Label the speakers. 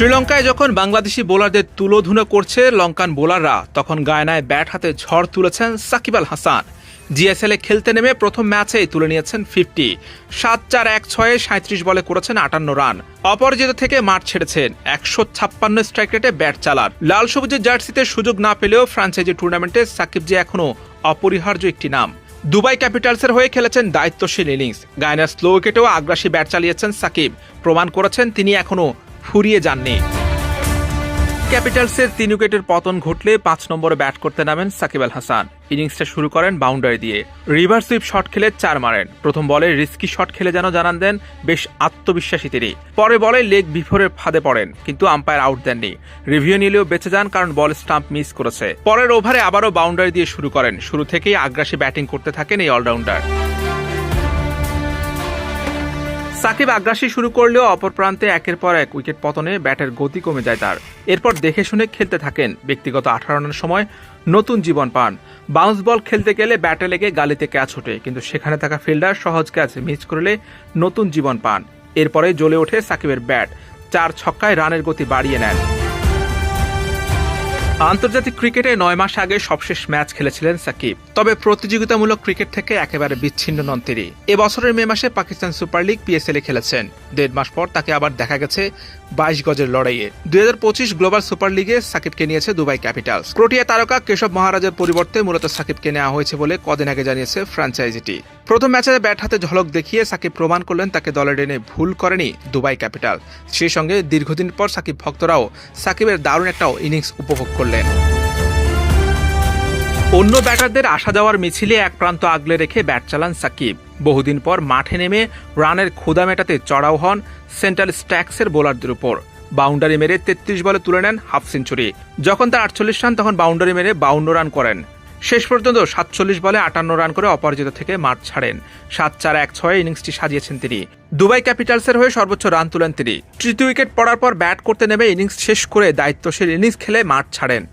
Speaker 1: শ্রীলঙ্কায় যখন বাংলাদেশি বোলারদের তুলোধুনো করছে লঙ্কান বোলাররা, তখন গায়নায় ব্যাট হাতে ঝড় তুলেছেন সাকিব আল হাসান। জিএসএল এ খেলতে নেমে প্রথম ম্যাচেই তুলে নিয়েছেন ফিফটি। সাত চার এক ছয়ে সাঁত্রিশ বলে করেছেন আটান্ন রান। অপরাজিত থেকে মাঠ ছেড়েছেন একশো ছাপ্পান্ন স্ট্রাইক রেটে ব্যাট চালান। লাল সবুজের জার্সিতে সুযোগ না পেলেও ফ্রাঞ্চাইজি টুর্নামেন্টে সাকিব যে এখনও অপরিহার্য একটি নাম। দুবাই ক্যাপিটালসের হয়ে খেলেছেন দায়িত্বশীল ইনিংস। গায়নার স্লো উইকেটেও আগ্রাসী ব্যাট চালিয়েছেন সাকিব। প্রমাণ করেছেন তিনি এখনও ফুরিয়ে যাননি। ক্যাপিটালসের তিন উইকেটের পতন ঘটলে পাঁচ নম্বরে ব্যাট করতে নামেন সাকিব আল হাসান। ইনিংসটা শুরু করেন বাউন্ডারি দিয়ে। রিভার সুইপ শট খেলে চার মারেন। প্রথম বলে রিস্কি শট খেলে যেন জানান দেন বেশ আত্মবিশ্বাসী তিনি। পরে বলে লেগ বিফোরের ফাঁদে পড়েন, কিন্তু আম্পায়ার আউট দেননি। রিভিউ নিলেও বেঁচে যান কারণ বল স্টাম্প মিস করেছে। পরের ওভারে আবারও বাউন্ডারি দিয়ে শুরু করেন। শুরু থেকেই আগ্রাসী ব্যাটিং করতে থাকেন এই অলরাউন্ডার। সাকিব আগ্রাসী শুরু করলেও অপর প্রান্তে একের পর এক উইকেট পতনে ব্যাটের গতি কমে যায় তার। এরপর দেখে শুনে খেলতে থাকেন। ব্যক্তিগত আঠারো রানের সময় নতুন জীবন পান। বাউন্স বল খেলতে গেলে ব্যাটে লেগে গালিতে ক্যাচ ওঠে, কিন্তু সেখানে থাকা ফিল্ডার সহজ ক্যাচ মিস করলে নতুন জীবন পান। এরপরে জ্বলে ওঠে সাকিবের ব্যাট। চার ছক্কায় রানের গতি বাড়িয়ে নেন। আন্তর্জাতিক ক্রিকেটে নয় মাস আগে সবশেষ ম্যাচ খেলেছিলেন সাকিব। তবে প্রতিযোগিতামূলক ক্রিকেট থেকে একেবারে বিচ্ছিন্ন নন তিনি। এবছরের মে মাসে পাকিস্তান সুপার লিগ পিএসএল এ খেলেছেন। দেড় মাস পর তাকে আবার দেখা গেছে বাইশ গজের লড়াইয়ে। দুই হাজার পঁচিশ গ্লোবাল সুপার লিগে সাকিবকে নিয়েছে দুবাই ক্যাপিটালস। প্রোটিয়া তারকা কেশব মহারাজের পরিবর্তে মূলত সাকিবকে নেওয়া হয়েছে বলে কদিন আগে জানিয়েছে ফ্র্যাঞ্চাইজিটি। প্রথম ম্যাচে ব্যাট হাতে ঝলক দেখিয়ে সাকিব প্রমাণ করলেন তাকে দলে টেনে ভুল করেনি দুবাই ক্যাপিটাল। সেই সঙ্গে দীর্ঘদিন পর সাকিব ভক্তরাও সাকিবের দারুণ একটা ইনিংস উপভোগ করলেন। অন্য ব্যাটারদের আসা যাওয়ার মিছিলে এক প্রান্ত আগলে রেখে ব্যাট চালান সাকিব। বহুদিন পর মাঠে নেমে রানের ক্ষুদা মেটাতে চড়াও হন সেন্ট্রাল স্ট্যাক্সের বোলারদের উপর। বাউন্ডারি মেরে তেত্রিশ বলে তুলে নেন হাফ সেঞ্চুরি। যখন তার আটচল্লিশ রান, তখন বাউন্ডারি মেরে বাউন্ন রান করেন। শেষ পর্যন্ত সাতচল্লিশ বলে আটান্ন রান করে অপরাজিত থেকে মাঠ ছাড়েন। সাত চার এক ছয় ইনিংসটি সাজিয়েছেন তিনি। দুবাই ক্যাপিটালসের হয়ে সর্বোচ্চ রান তুলেন তিনি। তৃতীয় উইকেট পড়ার পর ব্যাট করতে নেমে ইনিংস শেষ করে দায়িত্বশীল ইনিংস খেলে মাঠ ছাড়েন।